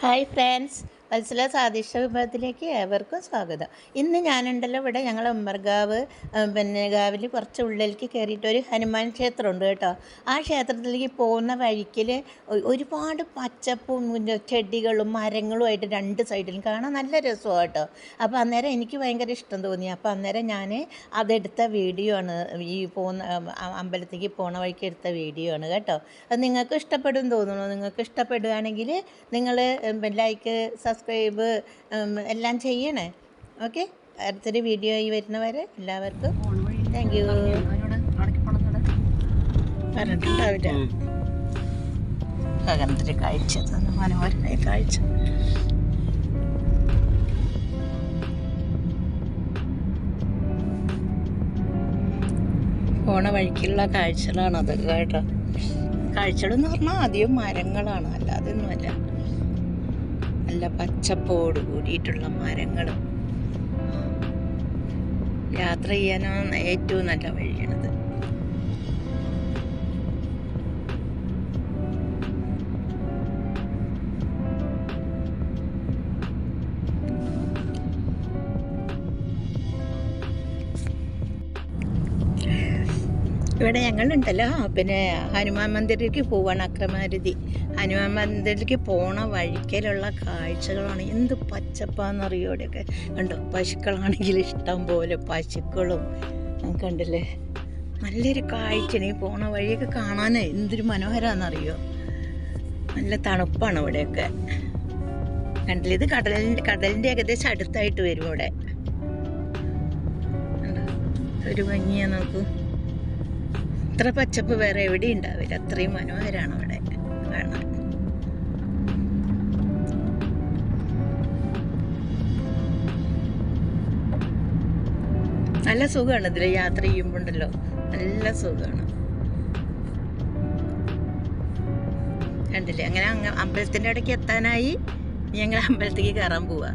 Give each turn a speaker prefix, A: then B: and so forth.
A: Hi friends, Vatsala സാദിഷ വിഭവത്തിലേക്ക് ഏവർക്കും സ്വാഗതം. ഇന്ന് ഞാനുണ്ടല്ലോ ഇവിടെ ഞങ്ങൾ ഉമ്മർഗാവ് പിന്നെ ഗാവിൽ കുറച്ച് ഉള്ളിലേക്ക് കയറിയിട്ട് ഒരു ഹനുമാൻ ക്ഷേത്രമുണ്ട് കേട്ടോ. ആ ക്ഷേത്രത്തിലേക്ക് പോകുന്ന വഴിക്കിൽ ഒരുപാട് പച്ചപ്പും ചെടികളും മരങ്ങളുമായിട്ട് രണ്ട് സൈഡിലും കാണാൻ നല്ല രസമാണ് കേട്ടോ. അപ്പോൾ അന്നേരം എനിക്ക് ഭയങ്കര ഇഷ്ടം തോന്നി. അപ്പോൾ അന്നേരം ഞാൻ അതെടുത്ത വീഡിയോ ആണ്. ഈ പോകുന്ന അമ്പലത്തേക്ക് പോണ വഴിക്ക് എടുത്ത വീഡിയോ ആണ് കേട്ടോ. അത് നിങ്ങൾക്ക് ഇഷ്ടപ്പെടും തോന്നുന്നു. നിങ്ങൾക്ക് ഇഷ്ടപ്പെടുകയാണെങ്കിൽ നിങ്ങൾ ലൈക്ക് സബ്സ്ക്രൈബ് ഉം, എല്ലാം ചെയ്യണേ. ഓക്കെ അടുത്തൊരു വീഡിയോ ആയി വരുന്നവരെ എല്ലാവർക്കും താങ്ക് യു കാഴ്ച മനോഹരമായ കാഴ്ച. പോണ വഴിക്കുള്ള കാഴ്ചകളാണ് അതൊക്കെ കേട്ടോ. കാഴ്ചകളെന്ന് പറഞ്ഞാൽ ആദ്യം മരങ്ങളാണ്. അല്ലാതെ ഒന്നുമല്ല നല്ല പച്ചപ്പോട് കൂടിയിട്ടുള്ള മരങ്ങളും. യാത്ര ചെയ്യാനാണ് ഏറ്റവും നല്ല വഴിയാണിത്. ഇവിടെ ഞങ്ങളുണ്ടല്ലോ. പിന്നെ ഹനുമാൻ മന്ദിരിലേക്ക് പോവാണ് അക്രമാരുതി. ഹനുമാൻ മന്ദിരിലേക്ക് പോണ വഴിക്കലുള്ള കാഴ്ചകളാണ്. എന്ത് പച്ചപ്പാന്നറിയോ ഇവിടെയൊക്കെ? കണ്ടോ? പശുക്കളാണെങ്കിൽ ഇഷ്ടം പോലെ പശുക്കളും. കണ്ടില്ലേ? നല്ലൊരു കാഴ്ചയാണ് ഈ പോണ വഴിയൊക്കെ കാണാൻ എന്തൊരു മനോഹരമാണെന്നറിയോ നല്ല തണുപ്പാണ് ഇവിടെയൊക്കെ. കണ്ടില്ല? ഇത് കടലിന്റെ കടലിന്റെ ഏകദേശം അടുത്തായിട്ട് വരും ഇവിടെ. ഒരു ഭംഗിയാണ് നോക്കൂ. ഇത്ര പച്ചപ്പ് വേറെ എവിടെ ഉണ്ടാവില്ല. അത്രയും മനോഹരമാണ് അവിടെ. കാണാൻ. നല്ല സുഖമാണ് ഇതിൽ യാത്ര ചെയ്യുമ്പോണ്ടല്ലോ. നല്ല സുഖമാണ്. കണ്ടില്ലേ? അങ്ങനെ അമ്പലത്തിന്റെ ഇടയ്ക്ക് എത്താനായി. ഞങ്ങൾ അമ്പലത്തേക്ക് കയറാൻ പോവാ.